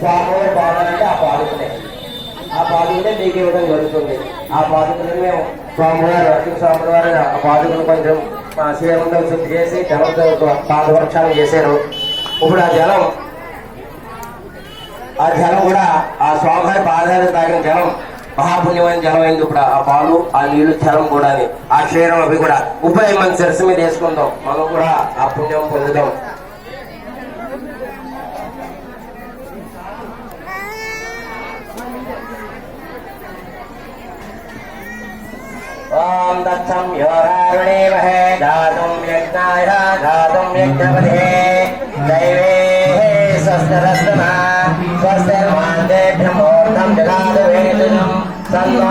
స్వామివారి అంటే ఆ బాధితులే ఆ బాధితులే మీకు ఇవ్వడం జరుగుతుంది. ఆ బాధితులను మేము స్వామివారు అర్జున స్వామి వారు ఆ బాధితులు కొంచెం మా శ్రీమంతం శుద్ధి చేసి జలంతో పాదవర్క్షాలు చేశారు. ఇప్పుడు ఆ జలం ఆ జలం కూడా ఆ స్వామివారి పాదాలు తాగిన జలం మహాపుణ్యమైన జలం అయింది ఇప్పుడు. ఆ పాలు ఆ నీళ్ళు జలం కూడా ఆ క్షీరం అవి కూడా. ఉపాయం మన శిరస్సు మీద వేసుకుందాం. మనం కూడా ఆ పుణ్యం పొందుదాం. ఓం దత్సం యోరారుణేమహే దాతుం యజ్ఞాయ దాతుం యజ్ఞపదే దైవే స్వస్థరస్తమా స్వస్థర్మాంతే బ్రహ్మోర్ధం జగాదు వేదినం సన్మా